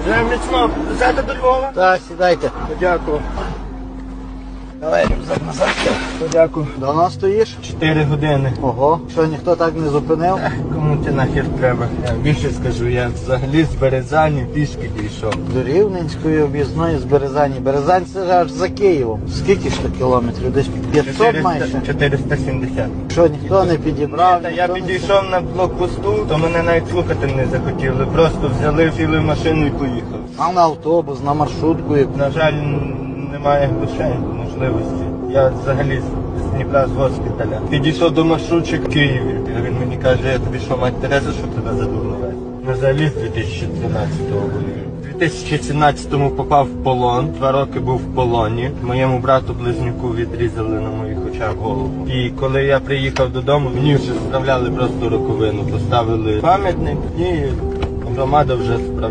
Вже міцно. Взяти до Львова? Так, сідайте. Дякую. Давай рюкзак назад. Дякую. Давно стоїш? Чотири години. Ого, що ніхто так не зупинив? Кому ти нахер треба? Я більше скажу, я взагалі з Березані пішки дійшов. До Рівненської об'їзної з Березані. Березань це ж аж за Києвом. Скільки ж то кілометрів? Десь 500 майже. 470. Що ніхто не підібрав? Та я ніхто не- підійшов на блокпосту, то мене навіть слухати не захотіли. Просто взяли, сіли в машину і поїхали. А на автобус, на маршрутку. і- На жаль, немає грошей, можливості. Я взагалі з- Дніпра з госпіталя. Підійшов до маршрутчика в Києві. Він мені каже, я тобі що, мать Тереза, що тебе вести? Ми взагалі з 2013-го воюю. У 2017-му попав в полон, два роки був в полоні. Моєму брату близнюку відрізали на моїх очах голову. І коли я приїхав додому, мені вже справляли просто роковину. Поставили пам'ятник і громада вже справляла.